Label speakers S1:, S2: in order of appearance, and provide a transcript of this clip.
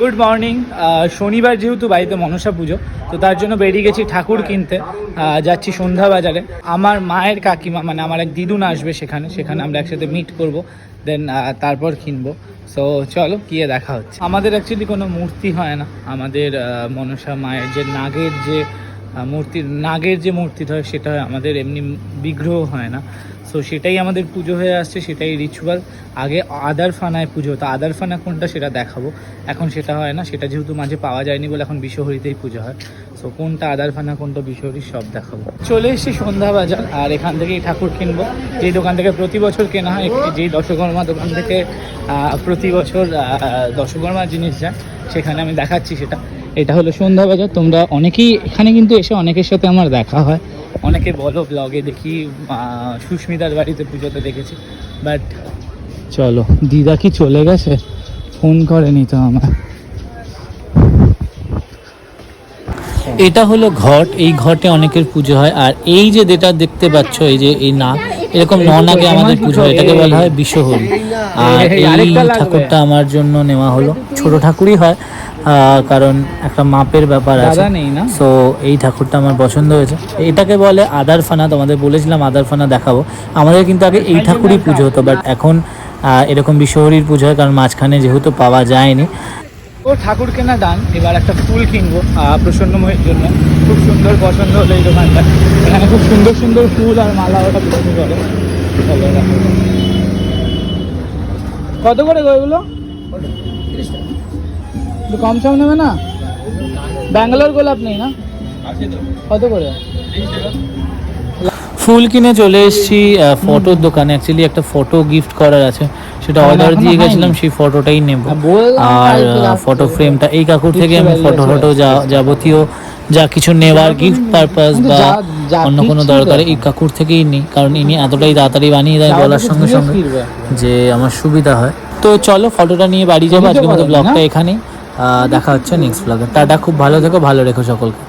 S1: Good morning শনিবার যেহেতু বাড়িতে মনসা পুজো, তো তার জন্য বেরিয়ে গেছি ঠাকুর কিনতে। যাচ্ছি সন্ধ্যা বাজারে আমার মায়ের কাকিমা মানে আমার এক দিদুন আসবে সেখানে সেখানে আমরা একসাথে মিট করব দেন তারপর কিনবো। সো চলো, গিয়ে দেখা হচ্ছে। আমাদের অ্যাকচুয়ালি কোনো মূর্তি হয় না। আমাদের মনসা মায়ের যে নাগের যে আহ, মূর্তি নাগের যে মূর্তি হয় সেটা আমাদের এমনি বিগ্রহ হয় না। সো সেটাই আমাদের পুজো হয়ে আসছে সেটাই রিচুয়াল আগে আদার ফানায় পুজো হতো। আদার ফানা কোনটা সেটা দেখাবো। এখন সেটা হয় না সেটা যেহেতু মাঝে পাওয়া যায়নি বলে এখন বিশ্বহরিতেই পুজো হয়। সো কোনটা আদার ফানা কোনটা বিশ্বহরি সব দেখাবো। চলে এসেছি সন্ধ্যা বাজার আর এখান থেকেই ঠাকুর কিনবো। যেই দোকান থেকে প্রতি বছর কেনা হয় যেই দশকর্মা দোকান থেকে প্রতি বছর দশকর্মা জিনিস যায় সেখানে আমি দেখাচ্ছি সেটা। এটা হলো সন্ধ্যা বাজার। তোমরা অনেকেই এখানে কিন্তু এসে অনেকের সাথে আমার দেখা হয়। অনেকে বলো ব্লগে দেখি সুস্মিতার বাড়িতে পুজোতে দেখেছি। বাট চলো, দিদা কি চলে গেছে? ফোন করেনি তো আমার এটা হলো ঘট এই ঘটে অনেকের পুজো হয়। আর এই যে যেটা দেখতে পাচ্ছ এই যে এই নাগ এরকম ন নাগে আমাদের পুজো হয় এটাকে বলা হয় বিশ্বহরি। আর এই ঠাকুরটা আমার জন্য নেওয়া হলো। ছোট ঠাকুরই হয় কারণ একটা মাপের ব্যাপার আছে। সো এই ঠাকুরটা আমার পছন্দ হয়েছে। এটাকে বলে আদার ফানা তোমাদের বলেছিলাম আদার ফানা দেখাবো। আমাদের কিন্তু আগে এই ঠাকুরই পুজো হতো বাট এখন আহ, এরকম বিশ্বহরির পুজো হয় কারণ মাঝখানে যেহেতু পাওয়া যায়নি। ও ঠাকুর কেনা দান এবার একটা ফুল কিনবো আহ, প্রসন্নময়ের জন্য। খুব সুন্দর পছন্দ হলো এই দোকানটা। এখানে খুব সুন্দর সুন্দর ফুল আর মালা ওটা বিক্রি করে। কত করে গো এগুলো? কম সম নেবে না? ব্যাঙ্গালোর গোলাপ নেই না? কত করে? ফুল কিনে চলে এসেছি ফটোর দোকানে। অ্যাকচুয়ালি একটা ফটো গিফট করার আছে সেটা
S2: হ্যাঁ,
S1: অর্ডার দিয়ে গেছিলাম সেই ফটোটাই নেব।
S2: হ্যাঁ,
S1: আর। ফটো ফ্রেমটা এই কাকুর থেকে আমি ফটো ফটো যাবতীয় যা কিছু নেওয়ার গিফট পারপাস বা অন্য কোনো দরকারে এই কাকুর থেকেই নিই কারণ ইনি এতটাই তাড়াতাড়ি বানিয়ে দেয় বলার সঙ্গে সঙ্গে যে আমার সুবিধা হয়। তো চলো ফটোটা নিয়ে বাড়ি যাব আজকের মতো ব্লগটা? এখানেই। দেখা হচ্ছে নেক্সট ব্লগে টাটা খুব ভালো থেকো ভালো রেখো সকলকে।